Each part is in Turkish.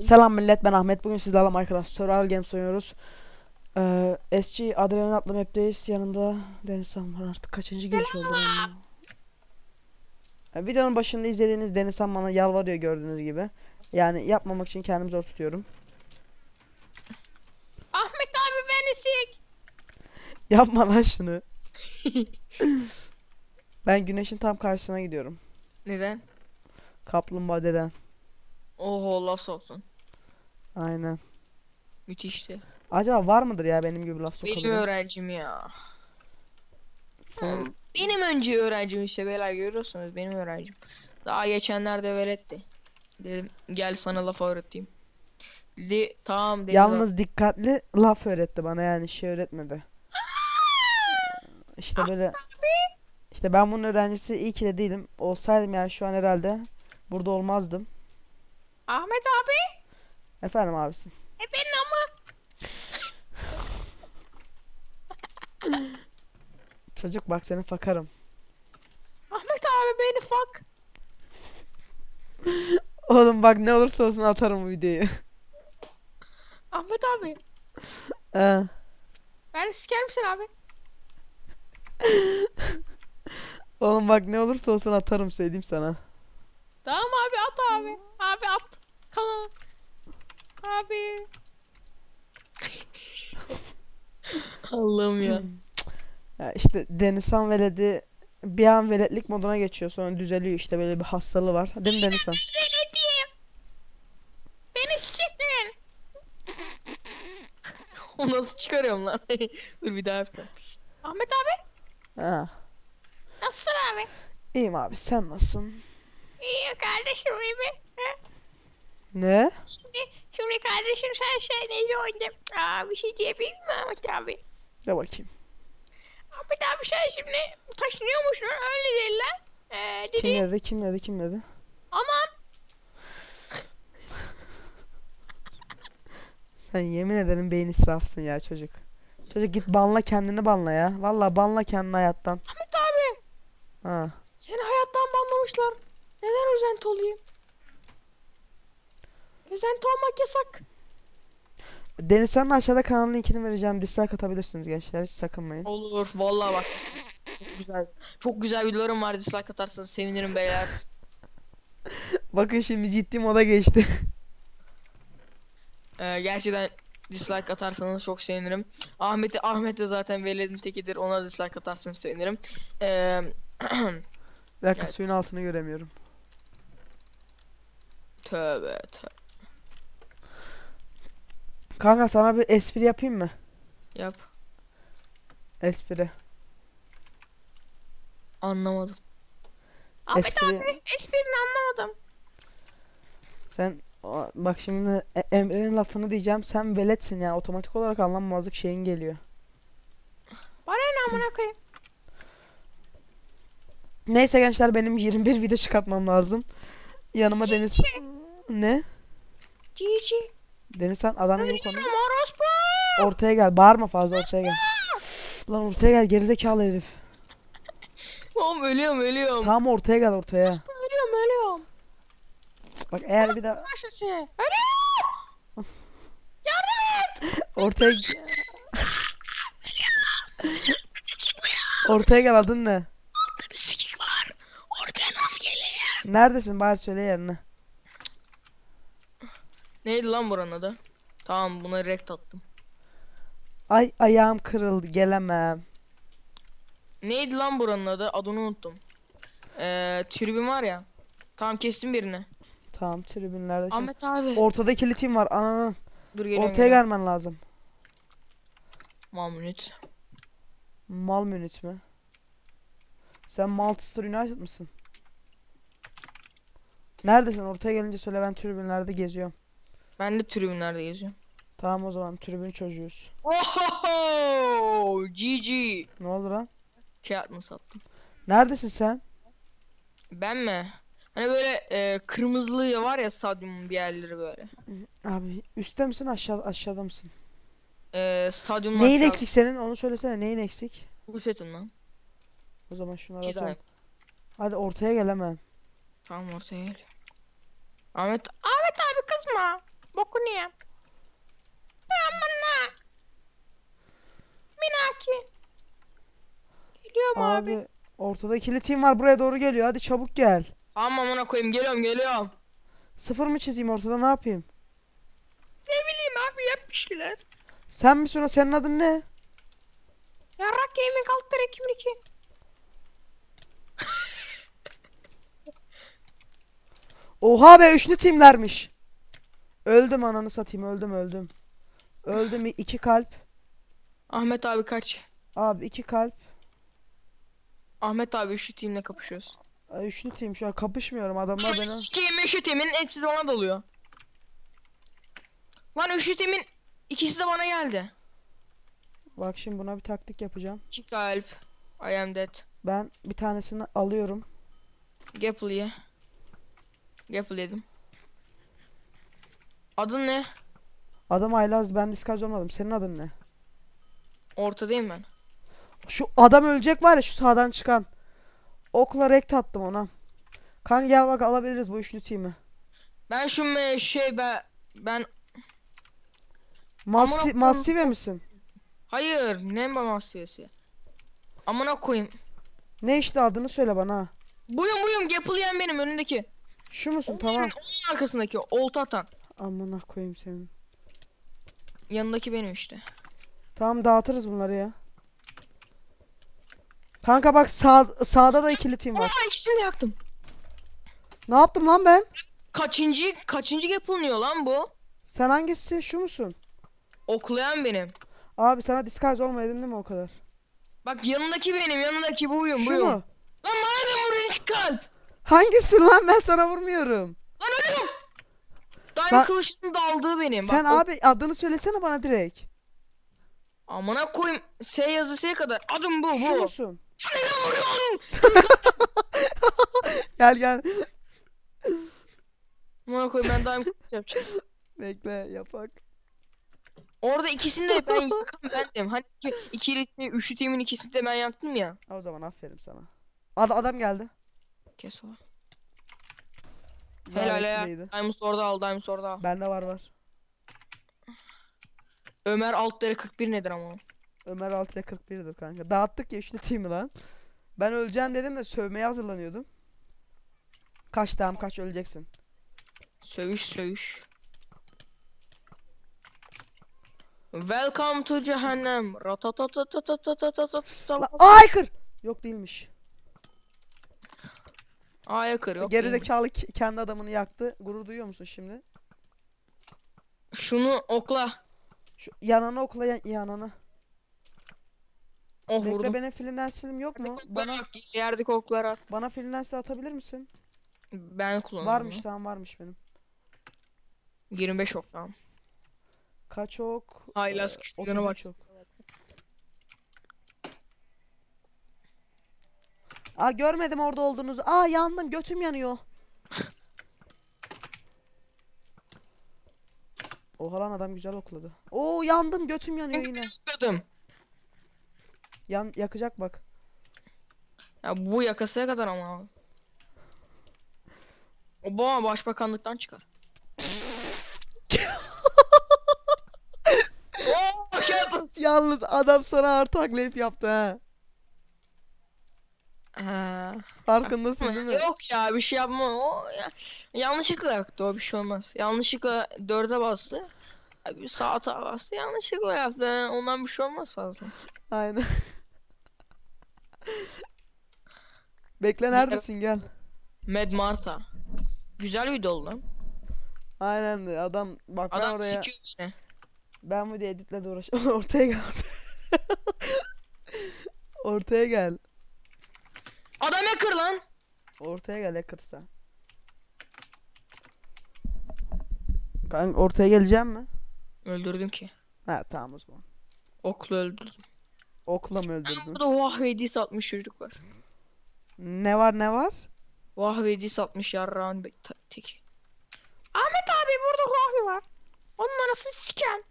Selam millet ben Ahmet. Bugün sizlerle Minecraft Survival Games oynuyoruz. Ee, SG Adrenalin adlı map'teyiz. Yanımda Denizhan var artık. Kaçıncı giriş oldu benim ya? Ee, videonun başında izlediğiniz Denizhan bana yalvarıyor gördüğünüz gibi. Yani yapmamak için kendimi zor tutuyorum. Ahmet abi beni sik. Yapma lan şunu. ben güneşin tam karşısına gidiyorum. Neden? Kaplumbağa deden. Oho laf soksun. Aynen. Müthişti. Acaba var mıdır ya benim gibi laf Benim sokabilen? öğrencim ya. Senin- Benim önce öğrencim işte beyler görüyorsunuz benim öğrencim. Daha geçenlerde veletti. Dedim gel sana laf öğreteyim. Dedi tamam dedim. Yalnız dikkatli laf öğretti bana yani şey öğretmedi. İşte böyle işte ben bunun öğrencisi iyi ki de değilim. Olsaydım yani şu an herhalde burada olmazdım. Ahmet abi. Efendim abisin. E benim ama. Çocuk bak seni fakarım. Ahmet abi beni fuck. Oğlum bak ne olursa olsun atarım bu videoyu. Ahmet abi. Ee, Beni siker misin abi? Oğlum bak ne olursa olsun atarım söyleyeyim sana. Tamam abi at abi. Abi at. Kalan. Abi. Allah'ım ya. Ya işte Denizhan veledi bir an veletlik moduna geçiyor sonra düzeliyor işte böyle bir hastalığı var. Değil mi Denizhan? Beni siktin. o nasıl çıkarıyorum lan? Dur bir daha yapayım. Ahmet abi Ha. nasılsın abi? İyiyim abi sen nasılsın? İyi kardeşim iyi mi? Ha? Ne? Şimdi, şimdi kardeşim sen şey neydi oynayacağım? Aa bir şey diyebilir mi Ahmet abi? De bakayım. Ahmet abi sen şimdi taşınıyormuşsun öyle dediler. Ee, dedi Kim dedi? Kim dedi? Kim dedi? aman Sen yemin ederim beyin israfısın ya çocuk. Çocuk git banla kendini banla ya. Vallahi banla kendini hayattan. Ahmet abi Ha. seni hayattan banlamışlar. Neden özenti olayım? Özenti olmak yasak. Deniz senin aşağıda kanalın linkini vereceğim. Dislike atabilirsiniz gençler. Hiç sakınmayın. Olur vallahi bak. Çok güzel. Çok güzel videolarım var dislike atarsanız sevinirim beyler. Bakın şimdi ciddi moda geçti. Ee, gerçekten dislike atarsanız çok sevinirim. Ahmet'i Ahmet de zaten veledin tekidir. Ona dislike atarsanız sevinirim. Ee, Bir dakika Evet. suyun altını göremiyorum. tövbe tövbe. Kanka sana bir espri yapayım mı? Yap. Espri. Anlamadım. Ahmet Espri. abi esprini anlamadım. Sen bak şimdi E- Emre'nin lafını diyeceğim. Sen veletsin ya. Otomatik olarak anlamamazlık şeyin geliyor. Bana ne amına koyayım? Neyse gençler benim 21 video çıkartmam lazım. Yanıma Deniz... Ne? Cici. Deniz sen adam gibi konuş. Ortaya gel. Bağırma fazla ortaya gel. Lan ortaya gel gerizekalı herif. Oğlum ölüyorum ölüyorum. Tamam ortaya gel ortaya. Ölüyorum ölüyorum. Bak eğer bir daha Başlasın. Ölüyorum. Yardım et. ortaya Ortaya gel adın ne? Bir sikik var. Ortaya nasıl geliyor? Neredesin bari söyle yerini. Neydi lan buranın adı? Tamam buna rekt attım. Ay ayağım kırıldı gelemem. Neydi lan buranın adı? Adını unuttum. Ee, tribün var ya. Tamam kestim birini. Tamam tribünlerde şimdi. Ahmet abi. Ortada kilitim var ananın. Dur geliyorum. Ortaya gelmen lazım. Mamnut. Mal Münit mi? Sen Manchester United mısın? Neredesin? Ortaya gelince söyle ben tribünlerde geziyorum. Ben de tribünlerde geziyorum. Tamam o zaman tribün çocuğuyuz. Ohoho! GG. Ne oldu lan? Kağıt mı sattım? Neredesin sen? Ben mi? Hani böyle e, kırmızılı var ya stadyumun bir yerleri böyle. Abi üstte misin aşağı aşağıda mısın? Ee, stadyumun Neyin aşağı- eksik senin? Onu söylesene. Neyin eksik? Bu setin lan. O zaman şunları İki atalım. tane. Hadi ortaya gel hemen. Tamam ortaya geliyor. Ahmet Ahmet abi kızma. Boku niye? Aman Minaki. Geliyorum abi. Abi ortada ikili team var buraya doğru geliyor. Hadi çabuk gel. Tamam amına koyayım geliyorum geliyorum. Sıfır mı çizeyim ortada ne yapayım? Ne bileyim abi yap bir şeyler. Sen misin o? Senin adın ne? Yarrak Gaming Alter 2002. Oha be üçlü teamlermiş. Öldüm ananı satayım öldüm öldüm. Öldüm iki kalp. Ahmet abi kaç. Abi iki kalp. Ahmet abi şu teamle kapışıyoruz. Ay, Üçlü team şu an kapışmıyorum adamlar beni. Sikiyim şu teamin hepsi de bana doluyor. Lan üçlü teamin ikisi de bana geldi. Bak şimdi buna bir taktik yapacağım. İki kalp. I am dead. Ben bir tanesini alıyorum. Gapple ye. Gapple yedim. Adın ne? Adam Aylaz ben diskaj olmadım. Senin adın ne? Ortadayım ben. Şu adam ölecek var ya şu sağdan çıkan. Okla rekt attım ona. Kanka gel bak alabiliriz bu üçlü team'i. Ben şu me- şey ben ben Massi koyayım. Massive misin? hayır ne masiyesi. Amına koyayım. Ne işte adını söyle bana. Buyum buyum yiyen benim önündeki. Şu musun tamam. önün- Onun arkasındaki olta atan. Amına koyayım senin. Yanındaki benim işte. Tamam dağıtırız bunları ya. Kanka bak sağ, sağda da ikili team var. Aa ikisini de yaktım. Ne yaptım lan ben? Kaçıncı kaçıncı yapılmıyor lan bu? Sen hangisisin şu musun? Oklayan benim. Abi sana disguise olmayadın değil mi o kadar? Bak yanındaki benim yanındaki buyum Şu buyum. mu? Lan bana da vurun iki kalp. Hangisi lan ben sana vurmuyorum. Lan ölüyorum. Daim Sen- kılıçının daldığı benim. Sen Bak, o- abi adını söylesene bana direkt. Amına koyayım. S yazısıya kadar. Adım bu Şu bu. musun? Ne vuruyorsun? Gel gel. Amına koyayım ben daim kılıç yapacağım. Bekle yapak. Orada ikisini de ben yakan bendim. Hani iki, ikili, üçlü timin ikisini de ben yaktım ya. O zaman aferin sana. Ad adam geldi. Kes o. Helal ya. Diamond orada al, Diamond orada al. Bende var var. Ömer altları 41 nedir ama? Ömer 6 ile 41'dir kanka. Dağıttık ya işte team'i lan. Ben öleceğim dedim de sövmeye hazırlanıyordum. Kaç tamam kaç öleceksin. Sövüş sövüş. Welcome to cehennem. La aykır. Yok değilmiş. Aykır yok. Gerizekalı kendi adamını yaktı. Gurur duyuyor musun şimdi? Şunu okla. Şu yanana okla yanana. Oh Bekle vurdum. benim filinden silim yok mu? Bana Bana yerdeki at. bana filinden sil atabilir misin? Ben kullandım. Varmış tamam varmış benim. 25 ok tamam. Kaç ok? Haylaz Ee, küçüğüne 33 bak. ok. Aa görmedim orada olduğunuzu. Aa yandım götüm yanıyor. Oha lan adam güzel okladı. Oo yandım götüm yanıyor yine. İstedim. Yan yakacak bak. Ya bu yakasaya kadar ama. Obama başbakanlıktan çıkar. Oo, Shepard. Yalnız adam sana artı akleyip yaptı ha. Ha. Farkındasın değil mi? Yok ya bir şey yapma. O ya, yanlışlıkla yaktı o bir şey olmaz. Yanlışlıkla dörde bastı. Abi saate bastı yanlışlıkla yaptı. Ondan bir şey olmaz fazla. Aynen. Bekle neredesin gel. Mad Marta. Güzel video oldu lan. Aynen de adam bak ben Adam oraya sikiyor beni. ben bu diye editle de uğraşıyorum. ortaya gel. ortaya gel. Adam hacker lan. Ortaya gel yakıtsa. Kanka ortaya geleceğim mi? Öldürdüm ki. Ha tamam o zaman. Okla öldürdüm. Okla mı öldürdün? Burada Huawei satmış çocuk var. Ne var ne var? Huawei satmış yarrağın teki. Ahmet abi burada Huawei var. Onun anasını siken.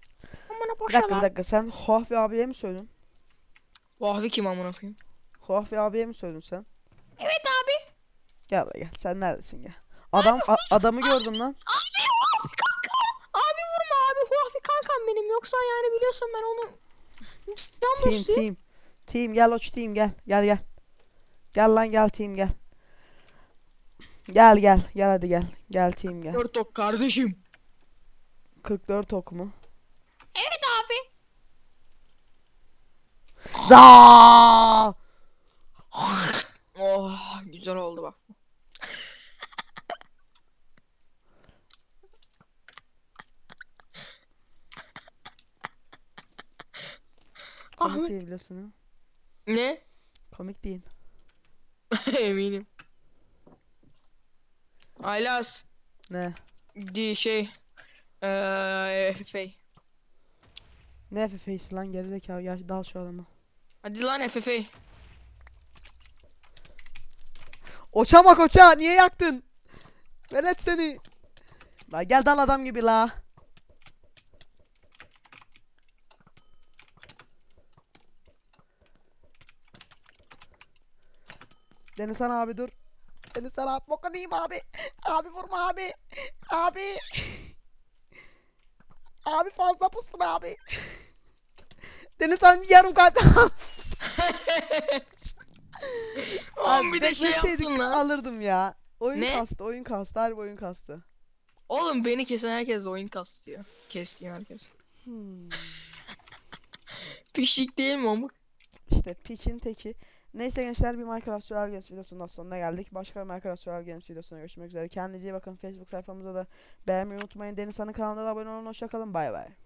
Amına Bir boşa dakika bir dakika sen Huawei abiye mi söyledin? Vahvi kim amına koyayım? Huawei abiye mi söyledin sen? Evet abi. Gel buraya gel. Sen neredesin gel. Adam a- adamı gördüm lan. Abi Huawei kanka. Abi vurma abi Huawei kankam benim. Yoksa yani biliyorsun ben onu... Can Team team. Team gel oç team gel. Gel gel. Gel lan gel team gel. Gel gel. Gel hadi gel. Gel team gel. Dört ok kardeşim. 44 ok mu? Evet abi. Za! Oh güzel oldu bak. Ha. Ne? Komik değil. Eminim. Aylas. Ne? Di şey. Eee FFA. Ne FF'si lan gerizekalı gel dal şu adamı. Hadi lan FFA. Oça bak oça niye yaktın? Velet seni. La gel dal adam gibi la. Denizhan abi dur. Denizhan abi boka diyeyim abi. Abi vurma abi. Abi. Abi fazla pustun abi. Denizhan yarım kalp. Oğlum bir de şey yaptın lan. alırdım ya. Oyun Ne? kastı, oyun kastı, harbi oyun kastı. Oğlum beni kesen herkes oyun kastıyor. Kestiğim herkes. Hmm. Pişlik değil mi amık? İşte piçin teki. Neyse gençler bir Minecraft Survival Games videosundan sonuna geldik. Başka bir Minecraft Survival Games videosuna görüşmek üzere. Kendinize iyi bakın. Facebook sayfamıza da beğenmeyi unutmayın. Deniz Han'ın kanalına da abone olun. Hoşçakalın. Bay bay.